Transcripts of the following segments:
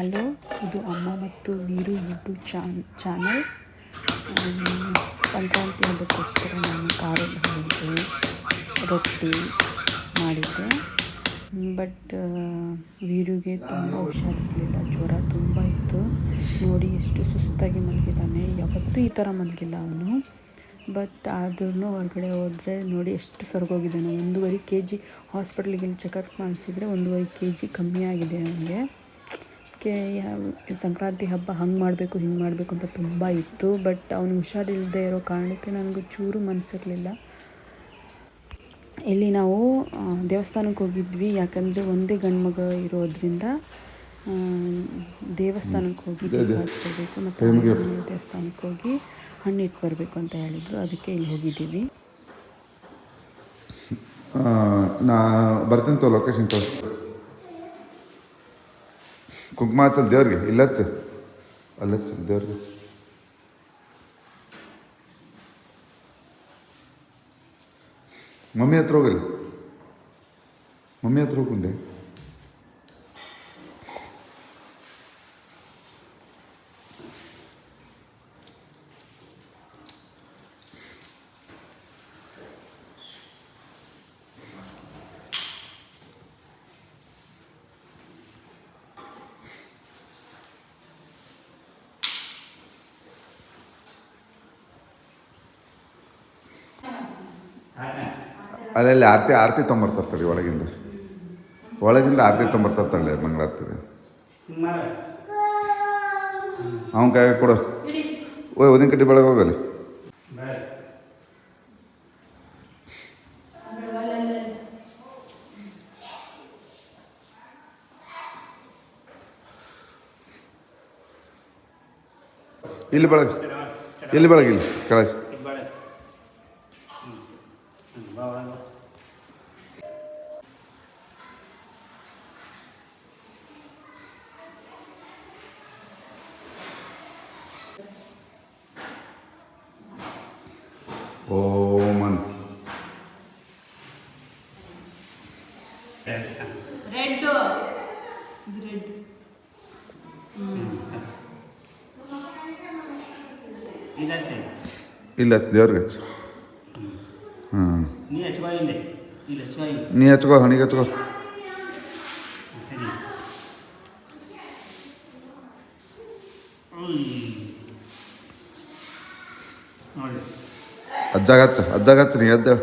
Hello, ಇದು ಅಮ್ಮ ಮತ್ತು ವೀರು ಯೂಟ್ಯೂಬ್ ಚಾನ್, ಚಾನಲ್. ಸಂಕ್ರಾಂತಿ ಹಬ್ಬಕ್ಕೋಸ್ಕರ ನಾನು ಕಾರು ಹೋಳಿಗೆ ರೊಟ್ಟಿ ಮಾಡಿದ್ದೆ. ಬಟ್ ವೀರುಗೆ ತುಂಬ ಹುಷಾರಿರಲಿಲ್ಲ. ಜ್ವರ ತುಂಬ ಇತ್ತು. ನೋಡಿ ಎಷ್ಟು ಸುಸ್ತಾಗಿ ಮಲಗಿದ್ದಾನೆ. ಯಾವತ್ತೂ ಈ ಥರ ಮಲಗಿಲ್ಲ ಅವನು. ಬಟ್ ಆದ್ರೂ ಹೊರಗಡೆ ಹೋದರೆ ನೋಡಿ ಎಷ್ಟು ಸೊರಗೋಗಿದ್ದಾನೆ. ಒಂದೂವರೆ ಕೆ ಜಿ ಹಾಸ್ಪಿಟ್ಲಿಗೆ ಚೆಕಪ್ ಮಾಡಿಸಿದ್ರೆ ಒಂದೂವರೆ ಕೆ ಜಿ ಕಮ್ಮಿ ಆಗಿದೆ ಅವನಿಗೆ. ಕೆ ಸಂಕ್ರಾಂತಿ ಹಬ್ಬ ಹಂಗೆ ಮಾಡಬೇಕು ಹಿಂಗೆ ಮಾಡಬೇಕು ಅಂತ ತುಂಬ ಇತ್ತು. ಬಟ್ ಅವನು ಹುಷಾರಿಲ್ಲದೆ ಇರೋ ಕಾರಣಕ್ಕೆ ನನಗೂ ಚೂರು ಮನಸ್ಸಿರಲಿಲ್ಲ ಇಲ್ಲಿ ನಾವು ದೇವಸ್ಥಾನಕ್ಕೆ ಹೋಗಿದ್ವಿ. ಯಾಕಂದರೆ ಒಂದೇ ಗಂಡು ಮಗ ಇರೋದ್ರಿಂದ ದೇವಸ್ಥಾನಕ್ಕೆ ಹೋಗಿ ಹಚ್ಕೋಬೇಕು ಮತ್ತು ದೇವಸ್ಥಾನಕ್ಕೆ ಹೋಗಿ ಹಣ್ಣು ಇಟ್ಟು ಬರಬೇಕು ಅಂತ ಹೇಳಿದರು. ಅದಕ್ಕೆ ಇಲ್ಲಿ ಹೋಗಿದ್ದೀವಿ. ನಾ ಬರ್ತೀನಿ ತೋ ಲೊಕೇಶನ್ ತೋ ಕುಂಕುಮ ಹಚ್ಚಲ್ ದೇವ್ರಿಗೆ ಇಲ್ಲ ಹಚ್ಚು ಅಲ್ಲಿ ಹಚ್ಚು ದೇವ್ರಿಗೆ. ಮಮ್ಮಿ ಹತ್ರ ಹೋಗಲಿ. ಮಮ್ಮಿ ಹತ್ರ ಹೋಗುಂಡೆ ಅಲ್ಲಲ್ಲಿ ಆರತಿ ಆರತಿ ತೊಂಬರ್ತಾರೆ ಒಳಗಿಂದ. ಒಳಗಿಂದ ಆರತಿ ತೊಂಬರ್ತಾರೆ ಮಂಗಳಾರತಿ ಅವನ ಕೈ ಕೊಡು. ಓಯ್ ಉದಿನ ಕಡ್ಡಿ ಬೆಳಗ್ಗೆ ಹೋಗಲಿ. ಇಲ್ಲಿ ಬೆಳಗ್ಗೆ ಇಲ್ಲಿ ಬೆಳಗ್ಗೆ ಇಲ್ಲಿ, ಕೆಳಗೆ. ಓಮನ್ ರೆಡ್ ರೆಡ್ ಇಲ್ಲ ಹಚ್ಚಿ ಇಲ್ಲ ಹಚ್ಚು ದೇವ್ರಿಗೆ ಹಚ್ಚು ಹಾಂ ನೀ ಹಚ್ಕೋ ಇಲ್ಲಿ ಇಲ್ಲಿ ಹಚ್ಕೋ ಇಲ್ಲಿ ನೀ ಹಚ್ಕೋ ಹಣಿಗೆ ಹಚ್ಕೋ ಹಿಡಿ ಉಯ್. ನೋಡಿ ಅಜ್ಜಾಗ ಹಚ್ಚ ಅಜ್ಜಾಗ ಹಚ್ಚ ನೀ ಎದ್ದೇಳು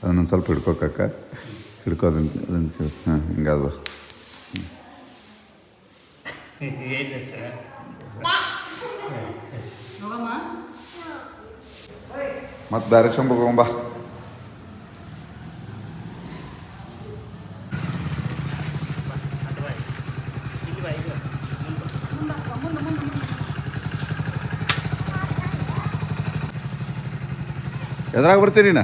ಅದನ್ನೊಂದು ಸ್ವಲ್ಪ ಹಿಡ್ಕೋಕಕ್ಕ ಹಿಡ್ಕೋ ಅದನ್ನ ಅದನ್ನು ಹಾಂ ಹಿಂಗಾದ ಮತ್ತೆ ಬೇರೆ ಶಂಭ ಅದು ಬಾ ಇಲ್ಲಿ ಬಾ ಇಲ್ಲಿ ಬಾ ಮುಂದೆ ಬಾ. ಎದ್ರಾಗ ಬರ್ತೀರಿ ನಾ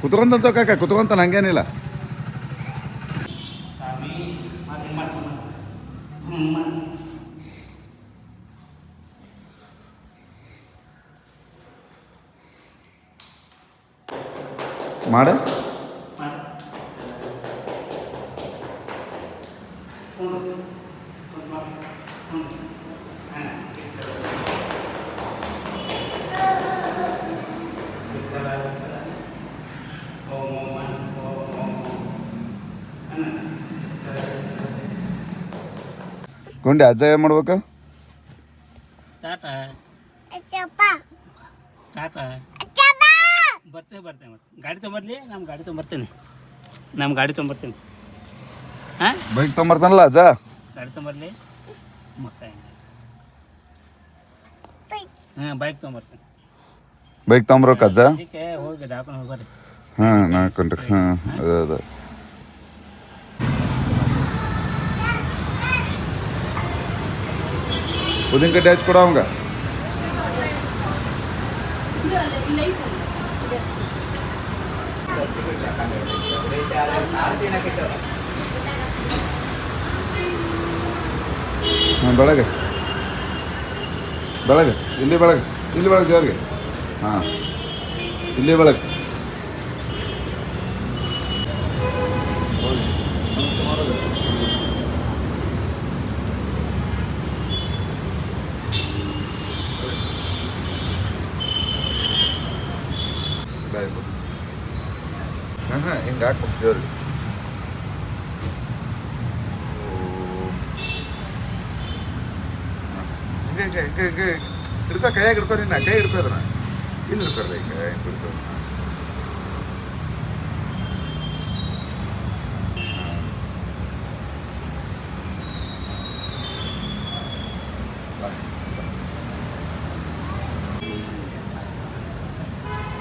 ಕುತ್ಕೊಂತ ಕಾಕ ಕುತ್ಕೊಂತಾನ ಹಂಗೇನಿಲ್ಲ. ಮಾಡಿ. ಗೊಂಡಿ ಅಜ್ಜ ಏನು ಮಾಡ್ಬೇಕು? ಟಾಟಾ ಟಾಟಾ ಬರ್ತೇವೆ ಬರ್ತೇವೆ ಮತ್ತೆ. ಗಾಡಿ ತೊಗೊಂಬರ್ಲಿ? ನಮ್ಮ ಗಾಡಿ ತೊಗೊಂಬರ್ತೇನೆ. ನಮ್ಮ ಗಾಡಿ ತೊಗೊಂಬರ್ತೀನಿ. ಹಾಂ? ಬೈಕ್ ತೊಗೊಂಬರ್ತಾನಲ್ಲ ಅಜ್ಜ? ಗಾಡಿ ತೊಗೊಂಬರ್ಲಿ. ಮತ್ತೆ ಹಾಂ ಬೈಕ್ ತೊಗೊಂಬರ್ತೀನಿ. ಬೈಕ್ ತೊಗೊಂಬರ್ಬೇಕು ಅಜ್ಜ? ಅದಕ್ಕೆ ಹೋಗಿ ದಾಪನ ಹೋಗ್ಬರ್ರಿ ಹಾಂ ನಾ ಕಂಡ್ರಿ. ಹಾಂ ಅದೇ ಅದೇ. ಉದಿನ ಕಡ್ಡಿ ಹಚ್ಚಿ ಕೊಡು ಅವಂಗ ಹಾಂ ಬೆಳಗ್ಗೆ ಬೆಳಗ್ಗೆ ಇಲ್ಲಿ ಬೆಳಗ್ಗೆ ಇಲ್ಲಿ ಬೆಳಗ್ಗೆ ದೇವ್ರಿಗೆ ಹಾಂ ಇಲ್ಲಿ ಬೆಳಗ್ಗೆ ಹಾಂ ಹಾಂ ಹಿಂಗೆ ಹಾಕ್ಬೇಕು ಹಿಂಗೆ ಹಿಂಗೆ ಹಿಂಗೆ ಹಿಡ್ಕೊ, ಕೈಯಾಗ ಹಿಡ್ಕೊ ನಿನ್ನ ಕೈ ಹಿಡ್ಕೊ ಅದನ್ನ. ಇಲ್ಲಿ ಹಿಡ್ಕೊಳ್ರಿ ಹಿಂಗೆ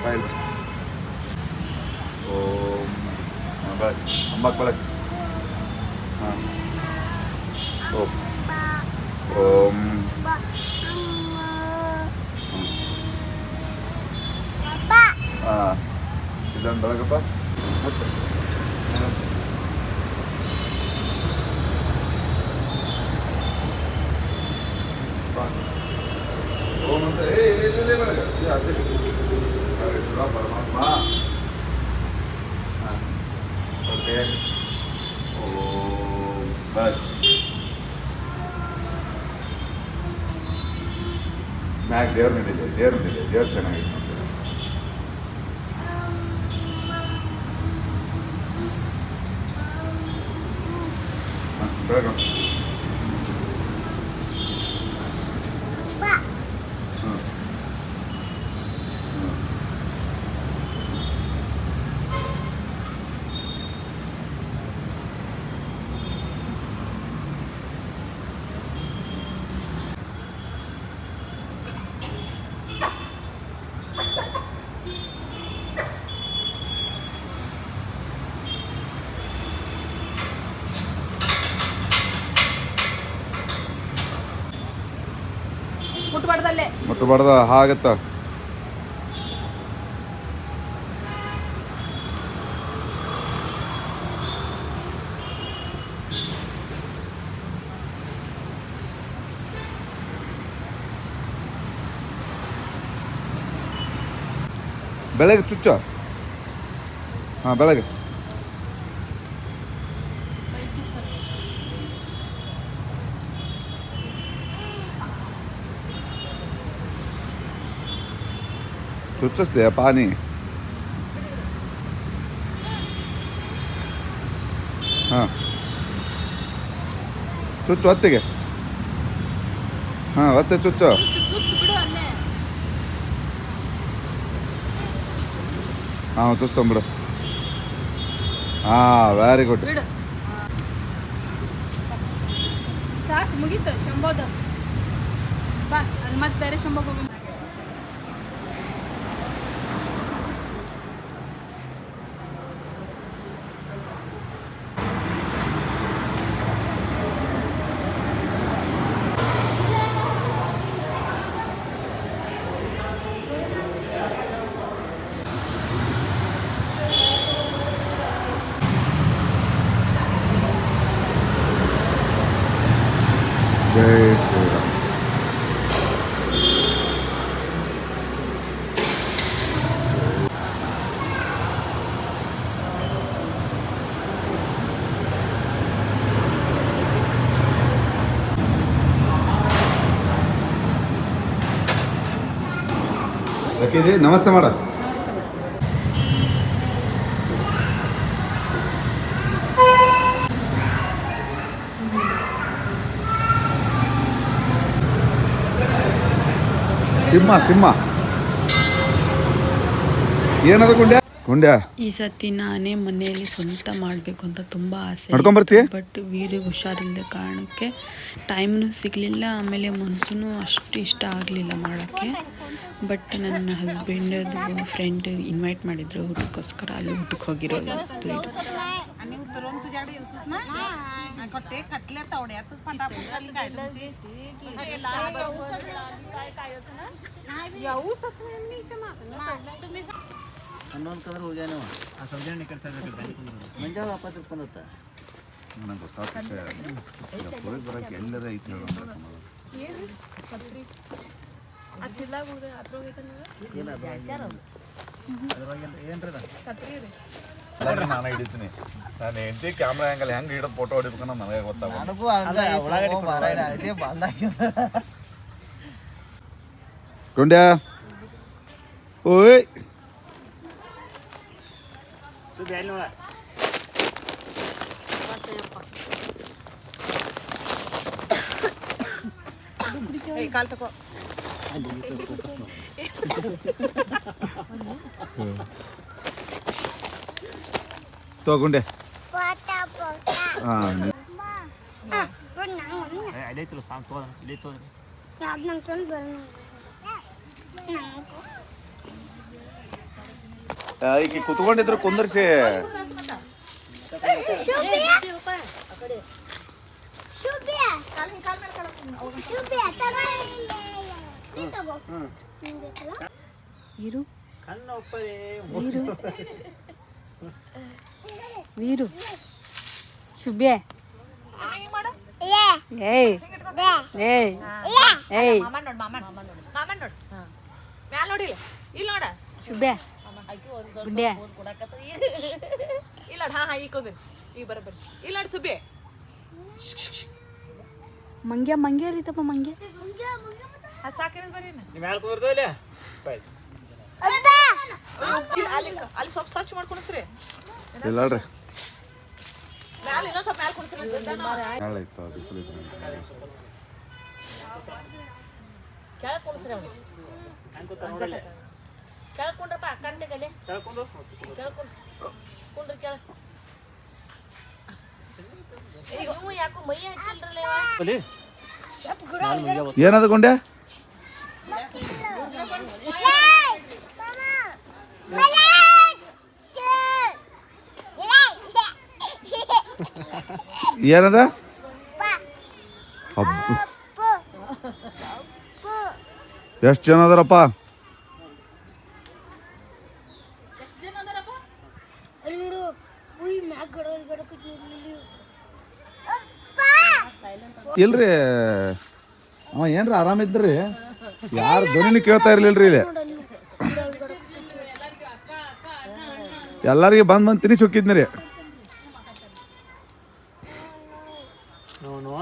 ಬಾಯ್ ಓಂ ಹಾಂ ಬೆಳಗ್ಗೆ ಅಮ್ಮಕ್ಕೆ ಬೆಳಗ್ಗೆ ಹಾಂ ಓಂ ಓಂ ಹಾಂ ಇದೊಂದು ಬೆಳಗಪ್ಪ ಮತ್ತೆ ಬಾ. ಬಸ್ ಮ್ಯಾಗ ದೇವ್ರ ನಡೀಲಿ ದೇವ್ರ ನಡೀಲಿ ದೇವ್ರು ಚೆನ್ನಾಗಿದೆ ನೋಡ್ರಿ ಹಾಂ ಬೆಳಗ್ಗೆ ಮತ್ತು ಬಡ್ದ ಹಾಗತ್ತ. ಬೆಳಗ್ಗೆ ಚುಚ್ಚ? ಹಾಂ ಬೆಳಗ್ಗೆ. ಚುಚ್ಚಿಸ್ತೀಯ ಪಾನಿ. ಹಾಂ. ಚುಚ್ಚು ಒತ್ತಿಗೆ ಹಾಂ ಒತ್ತೆ ಚುಚ್ಚು ಹಾಂ ಚುಚ್ತಂಬಿಡು ಹಾಂ ವೆರಿ ಗುಡ್ ಸಾಕು, ಮುಗೀತು ಶಂಬೋದ ಬಾ, ಅಲ್ಲಿ ಮತ್ತೆ ಬೇರೆ ಶಂಬೋಗ್ ಹೋಗಿ ಜೈ ಶ್ರೀರಾಮ್ ಯಾಕಿದೆ ನಮಸ್ತೆ ಮಾಡ. ಸಿಂಹ ಸಿಂಹ. ಏನದ ಗುಂಡ್ಯ? ಗುಂಡ್ಯ? ಈ ಸತಿ ನಾನೇ ಮನೆಯಲ್ಲಿ ಸ್ವಂತ ಮಾಡಬೇಕು ಅಂತ ತುಂಬಾ ಆಸೆ ನಡ್ಕೊಂಬರ್ತೀಯ? ಬಟ್ ವೀರಿಗೆ ಹುಷಾರಿಲ್ಲದ ಕಾರಣಕ್ಕೆ ಟೈಮ್ನು ಸಿಗಲಿಲ್ಲ ಆಮೇಲೆ ಮನಸ್ಸೂ ಅಷ್ಟು ಇಷ್ಟ ಆಗಲಿಲ್ಲ ಮಾಡೋಕ್ಕೆ. ಬಟ್ ನನ್ನ ಹಸ್ಬೆಂಡ್ ಫ್ರೆಂಡ್ ಇನ್ವೈಟ್ ಮಾಡಿದ್ರು ಊಟಕ್ಕೋಸ್ಕರ ಅಲ್ಲಿ ಊಟಕ್ಕೆ ಹೋಗಿರೋದು. ಹನ್ನೊಂದು ಕದ್ರ ಹೋಗ್ಯಾನ ಆ ಸೌಜನ್ಯ ಹೇಳು ಅಂತ ಸಮಾಧಾನ. ಏನ ನಾನು ಹಿಡಿತೀನಿ ನಾನು ಹೆಂಡತಿ ಕ್ಯಾಮ್ರಾ ಆ್ಯಂಗಲ್ ಹೆಂಗೆ ಹಿಡಿದು ಫೋಟೋ ಹೊಡಿಬೇಕನ್ನೋ ನನಗೆ ಗೊತ್ತಾಗ ನನಗೂ ಹಂಗ ಮಾರಾಯ ಅದೇ ಬಂದಾಗ ಗುಂಡ್ಯಾ ಓಯ್ ಸುದ್ದಿ ಅಲ್ಲಿ ನೋಡ ಕಾಲ್ ತಗೋ ತೋ ಗುಂಡೆ. ಹಾಂ ಅಲ್ಲೈತಿಲ್ಲ ಸಾಂಗ್ ತೋದ ಇಲ್ಲೇ ತೋದ ಈಕೆ ಕುತ್ಕೊಂಡಿದ್ರು ಕುಂದರ್ಸಿ. ವೀರು. ವೀರು. ವೀರು. ಶುಭ್ಯೆ. ಏಯ್. ಏಯ್. ಏಯ್. ಇಲ್ಲಿ. ನೋಡ. ಶುಭ್ಯ. ಗುಂಡ್ಯ. ಇಲ್ಲ ನೋಡ್ ಹಾ ಹಾ ಈಗ ಕುಂದ್ರಿ ಈಗ ಬರ ಬರ್ರಿ ಇಲ್ಲ ನೋಡ್ ಸುಬ್ಬಿ ಮಂಗ್ಯ ಮಂಗ್ಯ ರೀತಪ್ಪ ಮಂಗ್ಯ. ಹಾ ಬರೀನ. ನಿಮ್ಮ ಮ್ಯಾಲ ಕುದುರ್ದು ಇಲ್ಲ ಬಾಯ್ ಅಲ್ಲಿ? ಅಲ್ಲಿ ಸ್ವಲ್ಪ ಸ್ವಚ್ಛ ಮಾಡ್ಕೊಣಿಸ್ರಿ. ಇಲ್ಲ ಅಲ್ರಿ. ಮ್ಯಾಲ ಇನ್ನೊಂದ್ ಸ್ವಲ್ಪ ಮ್ಯಾಲ ಕುಣಿಸ್ರಿ ನಾಳೆ ಇತ್ತು ಬಿಸಿಲು ಕೆಳಗೆ ಕುಣಿಸ್ರಿ ಅವ್ನು ಅನ್ಕೋತ ನೋಡಲ್ಲ ಕೆಳಗೆ ಕುಂಡ್ರಪ್ಪ ಕಂಡಿಗಲ್ಲಿ ಕಳ್ಕೊಂಡು ಕೆಳಗೆ ಕುಂಡ್ ಕುಂಡ್ರಿ ಕೆಳಗೆ. ನೀವು ಯಾಕೋ ಮೈ ಹಚ್ಚಿಲ್ರಲ್ಲ ಇವ? ಅಲ್ಲಿ ನಾನು ಮುಂದೆ ಹೋಗ್ತೀನಿ. ಏನದು ಗುಂಡೆ ಏನದ? ಎಷ್ಟು ಜನ ಅದಾರಪ್ಪ? ಇಲ್ರಿ. ಅವ ಏನ್ರಿ ಆರಾಮಿದ್ರಿ ಯಾರು ಧ್ವನಿನ ಕೇಳ್ತಾ ಇರ್ಲಿಲ್ರಿ ಇಲ್ಲಿ. ಎಲ್ಲರಿಗೆ ಬಂದ್ ಬಂದ್ ತಿನ್ನಿಸಿ ಹೋಗಿದ್ನಿ ರೀ ನೋನು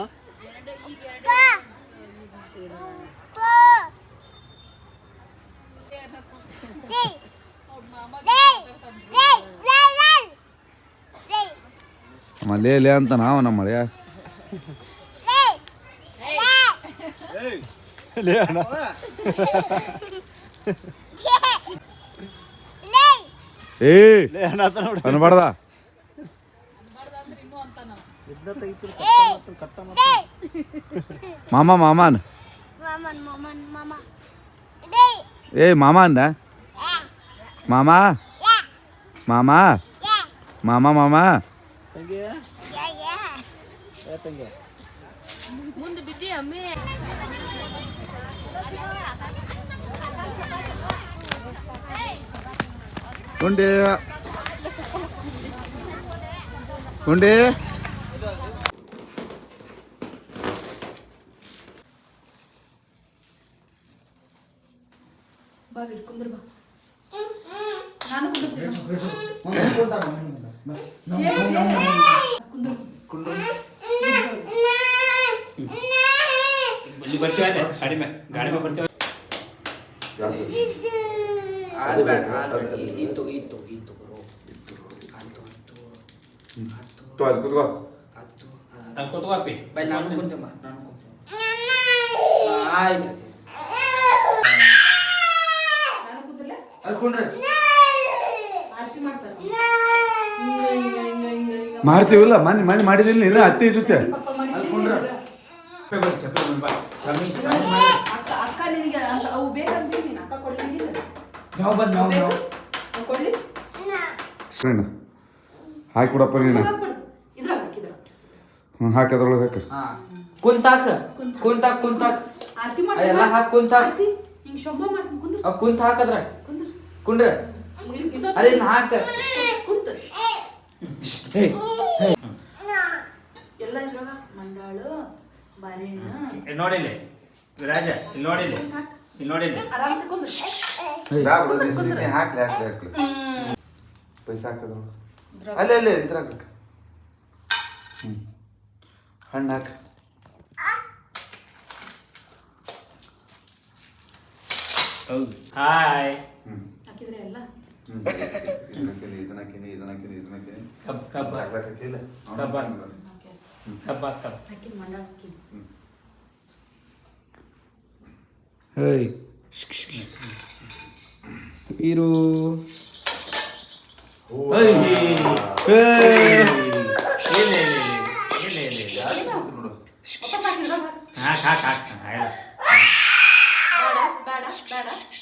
ಮಲೇ ಲೇ ಅಂತ ನಾವ ನಮ್ಮ ಮಳೆಯ ಏ ಅನ್ಬಾರ್ದ ಮಾಮ ಮಾಮಾನ್. ಏ ಮಾಮಾ ಅಂದ ಮಾಮಾ? ಮಾಮಾ? ಮಾಮಾ ಮಾಮ? ಮುಂದೆ ಬಿದ್ದಿ ಅಮ್ಮಿ ಗುಂಡಿ ಗುಂಡಿ ಇಲ್ಲಿ ಬರ್ತೀವಿ ಅಲ್ಲೇ ಗಾಡಿ ಮೇಲೆ ಗಾಡಿ ಮೇಲೆ ಬರ್ತೀವಿ ಅದು ಬೇಡ. ಇತ್ತು ಇತ್ತು ಇತ್ತು ಬರೋ ಅಲ್ಲಿ ಕೂತ್ಕೋಪಿ ಬೈ ನಾನು ನಾನು ಆಯ್ತು ಅಲ್ಲಿ ಕುಂಡ್ರಿ. ಮಾಡ್ತೀವಿಲ್ಲ ಮನೆ ಮನೆ ಮಾಡಿದಿಲ್ಲ ಇಲ್ಲ ಅತ್ತಿ ಜೊತೆ. ಅಲ್ಲಿ ಕುಂಡ್ರಿ. ಅಕ್ಕ ನಿನಗೆ ಅವು ಬೇಕಂತ ನೀನು ಅಕ್ಕ ನಾವು ಬಂದು ನಾವು ನಾವು. ಕೊಡ್ಲಿ? ನೀನು ಹಾಕಿಬಿಡಪ್ಪ ನೀನು. ಇದ್ರಾಗ ಹಾಕಿದ್ರ ಹ್ಞೂ ಹಾಕಿ ಅದ್ರೊಳಗೆ ಹಾಕ. ಹಾ. ಕುಂತಾಕ. ಕುಂತಾಕ ಕುಂತಾಕ. ಆರತಿ ಎಲ್ಲ ಹಾಕಿ ಕುಂತಾಕ. ಹಿಂಗ್ ಶೊಂಬ ಮಾಡ್ತೀನಿ ಕುಂದ್ರ. ಅವ್ ಕುಂತ ಹಾಕದ್ರ. ಕುಂದ್ರ. ಕುಂಡ್ರ. ಅಲ್ಲಿ ಹಾಕ. ಕುಂತ. ಎಲ್ಲ ಇದ್ರಾಗ ಮಂಡಾಳು. ನೋಡಿಲ್ಲಿ. ರಾಜ ಇಲ್ಲಿ ನೋಡಿಲ್ಲಿ. ಇಲ್ಲಿ ನೋಡಿ ಇಲ್ಲಿ. ಆರಾಮ್ಸೆ ಕುಂದ್ರು. ಬ್ಯಾ ಬಿಡು ನೀ- ನೀ- ನೀ ಹಾಕ್ಲಿ ಹಾಕ್ಲಿ ಹಾಕ್ಲಿ. ಪೈಸಾ ಹಾಕದ್ರು ಅಲ್ಲೇ ಅಲ್ಲೇ ಇದ್ರ ಹಾಕ್ಬೇಕು ಹ್ಞೂ ಹಣ್ಣು ಹಾಕು. ಹೌದು. ಹಾಯ್. ಹ್ಞೂ ಹಾಕಿದ್ರೆ ಎಲ್ಲ? ಇದನ್ನ ಹಾಕಿನಿ ಇದನ್ನ ಹಾಕಿನಿ ಇದನ್ನ ಹಾಕಿನಿ ಕಬ್ಬ ಕಬ್ಬ ಹೇಯ್. ಇರು ಏನು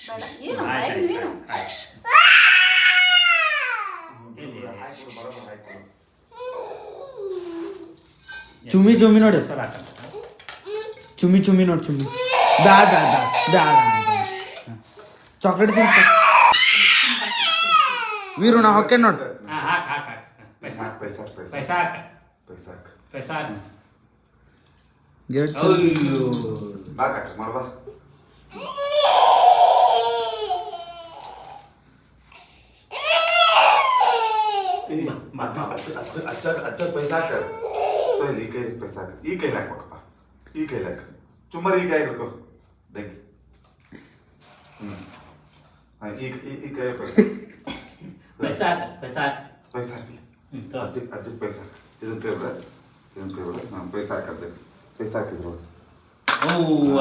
ಆಯ್ತು, ಏನು ಆಯ್ತು, ಏನು ಆಯ್ತು. ಇಲ್ಲಿ ಹಾಕ್ಬಿಡು ಬರೋಬ್ಬರ ಹಾಕ್ಬಿಡು ಚುಮ್ಮಿ ಚುಮ್ಮಿ ನೋಡಿ ಹೆಸರು ಹಾಕಲ್ಲ. ಚುಮ್ಮಿ ಚುಮ್ಮಿ ನೋಡಿ ಚುಮ್ಮಿ ಬ್ಯಾಡ ಬ್ಯಾಡ ಬ್ಯಾಡ ಚಾಕ್ಲೇಟ್ ತಿನ್ಸ ವೀರು ನಾ ಹೊಕ್ಕೆ ನೋಡು ಹಾ, ಹಾಕ್ ಹಾಕ್ ಹಾಕ್ ಪೈಸಾ ಹಾಕ್. ಪೈಸಾ ಪೈಸಾ ಪೈಸಾ ಹಾಕ್ ಪೈಸಾ ಹಾಕು ಪೈಸಾ ಹಾಕ್ ಗೆಟ್ ಅಯ್ಯೋ ಬಾ ಕಾಕ ಮಾಡ್ಬಾ ಅಚ್ಚ ಅಚ್ಚ ಅಚ್ಚ ಅಚ್ಚ ಅಚ್ಚ ಪೈಸಾ ಹಾಕ ಇಲ್ಲಿ ಈ ಕೈಲಿ ಪೈಸಾ ಹಾಕ ಈ ಕೈಲಿ ಹಾಕ್ಬೇಕಪ್ಪ ಈ ಕೈಲಿ ಹಾಕ ಚುಮ್ಮರ್ ಈ ಕೈ ಹಾಕ್ಬೇಕು ಬೆಂಕಿ ಹ್ಞೂ ಹಾಂ ಈ ಈ- ಈ ಕೈ ಪೈಸಾ ಪೈಸಾ ಹಾಕ್ ಪೈಸಾ ಹಾಕ್ ಪೈಸಾ ಹಾಕಿ ಹ್ಮ್, ತಗೋ. ಅಜ್ಜಿ ಅಜ್ಜಿ ಪೈಸಾ ಇದನ್ನ ಕೈ ಬಿಡ ಇದನ್ನ ಕೈ ಬಿಡ ನಾನು ಪೈಸಾ ಹಾಕತ್ತೆ ಪೈಸಾ ಹಾಕಿದ್ರು ಅವ್ವ.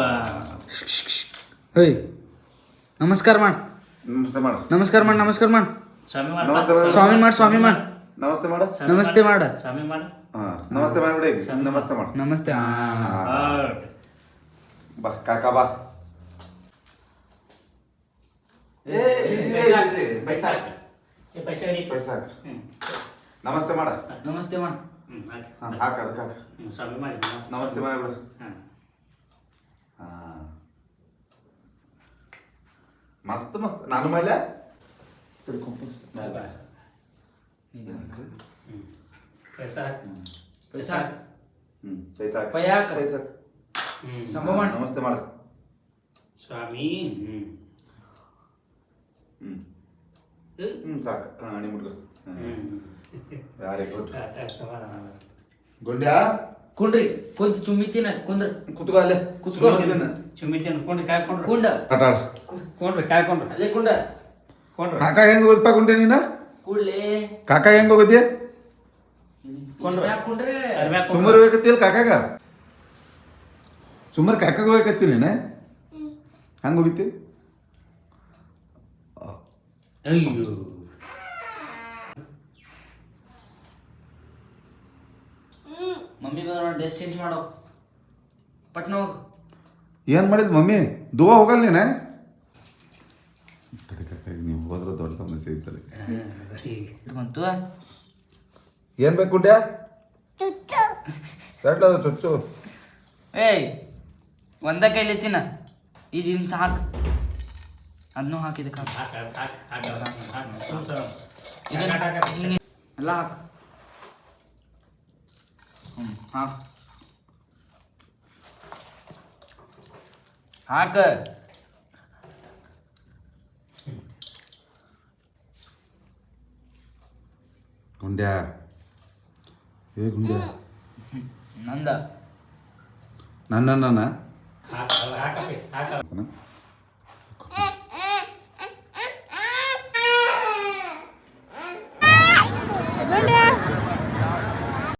ಹೇಯ್ ನಮಸ್ಕಾರ ಮಾಡ್ ನಮಸ್ತೆ ಮಾಡು ನಮಸ್ಕಾರ ಮಾಡ್ ನಮಸ್ಕಾರ ಮಾಡ್ ಸ್ವಾಮಿ ಮಾಡು. ನಮಸ್ತೆ ಮಾಡು. ಸ್ವಾಮಿ ಮಾಡ್ ಸ್ವಾಮಿ ಮಾಡ್ ನಮಸ್ತೆ ಮಾಡು ಸ್ವಾಮಿ ನಮಸ್ತೆ ಮಾಡು. ಸ್ವಾಮಿ ಮಾಡು ಹಾಂ ನಮಸ್ತೆ ಮಾಡ್ಬಿಡಿ ನಮಸ್ತೆ ಮಾಡು ನಮಸ್ತೆ ಆ. ಗುಡ್. ಬಾ ಕಾಕಾ ಬಾ ಏ, ಪೈಸಾ ಹಾಕ್. ಪೈಸಾ ಹಾಕ್. ಏ, ಪೈಸಾ ಹಿಡಿ. ಪೈಸಾ ಹಾಕ ಹ್ಮ್. ನಮಸ್ತೆ ಮಾಡ ನಮಸ್ತೆ ಮಾಡ್ ಹ್ಮ್, ಹಾಕ್. ಹಾಂ ಹಾಕ ಅದಕ್ಕೆ ಹಾಕ ಹ್ಮ್, ಸ್ವಾಮಿ ಮಾಡಿ ನಮಸ್ತೆ ಮಾಡ್ಬಿಡು ಹಾಂ ಹಾಂ ಮಸ್ತ್ ಮಸ್ತ್ ನಾನು ಮಾಡ್ಲ ಬಾ. ಹ್ಮ್. ಪೈಸಾ ಹ್ಮ್ ಪೈಸಾ ಹಾಕ್. ಹ್ಞೂ ಪೈಸಾ ಹಾಕ ಪೈ ಹಾಕ. ಸಂಭವ ಮಾಡ್ ನಮಸ್ತೆ ಮಾಡ ಸ್ವಾಮಿ ಹ್ಮ್ ಹ್ಞೂ ಹ್ಮ್ ಹ್ಞೂ ಸಾಕು ಹಾಂ ಅಣಿ ಮುಟ್ಕೊ ಹ್ಮ್. ಸಮಾಧಾನ ಮಾಡು. ಗುಂಡ್ಯಾ ಕುಂಡ್ರಿ ಕುಂತ್ ಚುಮ್ಮಿ ತಿನ್ನ ಕುಂದ್ರ ಕುತ್ಕೋ ಅಲ್ಲೇ ಕುತ್ಕೋ ಚುಮ್ಮಿ ತಿನ್ನು ಕೊಂಡು ಕಾಯ್ಕೊಂಡ್ರು ಕುಂಡ ಕಟಾಡ ಕುಂಡ್ರಿ ಕೊಂಡ್ರು ಕಾಯ್ಕೊಂಡ್ರು ಅಲ್ಲೇ ಕುಂಡ. ಕೊಂಡ್ರು ಕಾಕ ಹೆಂಗ್ ಹೋಗ್ತಾ ಕುಂಡೆ ನೀನು? ಕೂಡ್ಲೇ. ಕಾಕ ಹೆಂಗ್ ಹೋಗಿದ್ದೆ ಸುಮ್ಮರ್ ಹೋಗಕತ್ತಿಲ್ಲ ಕಾಕಾಗ? ಸುಮ್ಮರ್ ಕಾಕಾಗ ಹೋಗಕತ್ತಿ ನೀನು ಹಂಗೆ ಹೋಗಿತ್ತಿ? ಅಯ್ಯೋ. ಮಮ್ಮಿ ಡ್ರೆಸ್ ಚೇಂಜ್ ಮಾಡೋ. ಪಟ್ನ ಹೋಗ್. ಏನು ಮಾಡಿದ್ ಮಮ್ಮಿ? ದುವಾ ಹೋಗಲ್ಲ ನೀನೆ? ನೀವು ಹೋದ್ರೆ ದೊಡ್ಡ ಸಮಸ್ಯೆ ಐತಲ್ಲ. ಬಂತು ಏನು ಬೇಕು ಅದು ಚೊಚ್ಚು ಏಯ್ ಒಂದ ಕೈಲಿ ತಿನ್ನ ಇದು ಇಂತ ಹಾಕ್ ಅದನ್ನೂ ಹಾಕಿದ. ಎಲ್ಲ ಹಾಕ್ ಹ್ಞೂ ಹಾಕ್ ಹಾಕ ಗುಂಡ್ಯಾ ಏ ಗುಂಡ್ಯಾ ನಂದ ನನ್ನ ನನ್ನ